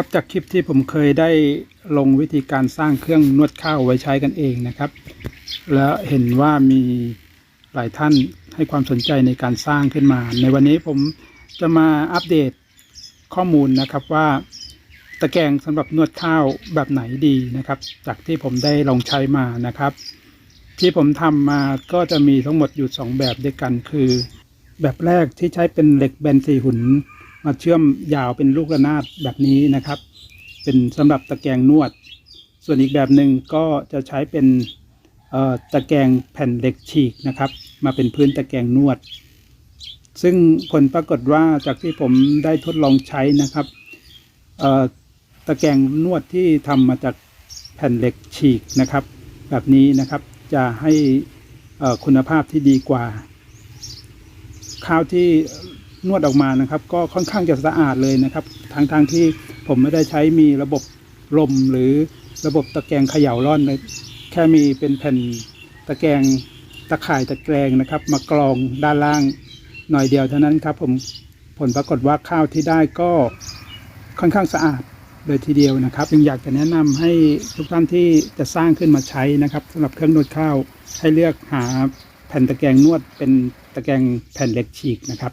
ครับจากคลิปที่ผมเคยได้ลงวิธีการสร้างเครื่องนวดข้าวไว้ใช้กันเองนะครับ แล้วเห็นว่ามีหลายท่านให้ความสนใจในการสร้างขึ้นมา ในวันนี้ผมจะมาอัปเดตข้อมูลนะครับว่าตะแกรงสำหรับนวดข้าวแบบไหนดีนะครับ จากที่ผมได้ลองใช้มานะครับ ที่ผมทำมาก็จะมีทั้งหมดอยู่สองแบบด้วยกันคือ แบบแรกที่ใช้เป็นเหล็กแบนสี่หุ่น มาเชื่อมยาวเป็นลูกระนาดแบบนี้นะครับ เป็นสำหรับตะแกรงนวด ส่วนอีกแบบหนึ่งก็จะใช้เป็นตะแกรงแผ่นเหล็กฉีกนะครับ มาเป็นพื้นตะแกรงนวด ซึ่งผลปรากฏว่าจากที่ผมได้ทดลองใช้นะครับตะแกรงนวดที่ทำมาจากแผ่นเหล็กฉีกนะครับ แบบนี้นะครับจะให้คุณภาพที่ดีกว่า ข้าวที่ นวดออกมานะครับ ก็ค่อนข้างจะสะอาดเลยนะครับทั้งทางที่ผมไม่ได้ใช้มีระบบลมหรือระบบตะแกรงเขย่าร่อนเลยแค่มีเป็นแผ่นตะแกรงตะข่ายตะแกรงนะครับ มากรองด้านล่างหน่อยเดียวเท่านั้นครับ ผมผลปรากฏว่าข้าวที่ได้ก็ค่อนข้างสะอาดเลยทีเดียวนะครับจึงอยากจะแนะนำให้ทุกท่านที่จะสร้างขึ้นมาใช้นะครับสำหรับเครื่องนวดข้าวให้เลือกหาแผ่นตะแกรงนวดเป็นตะแกรงแผ่นเล็กฉีกนะครับ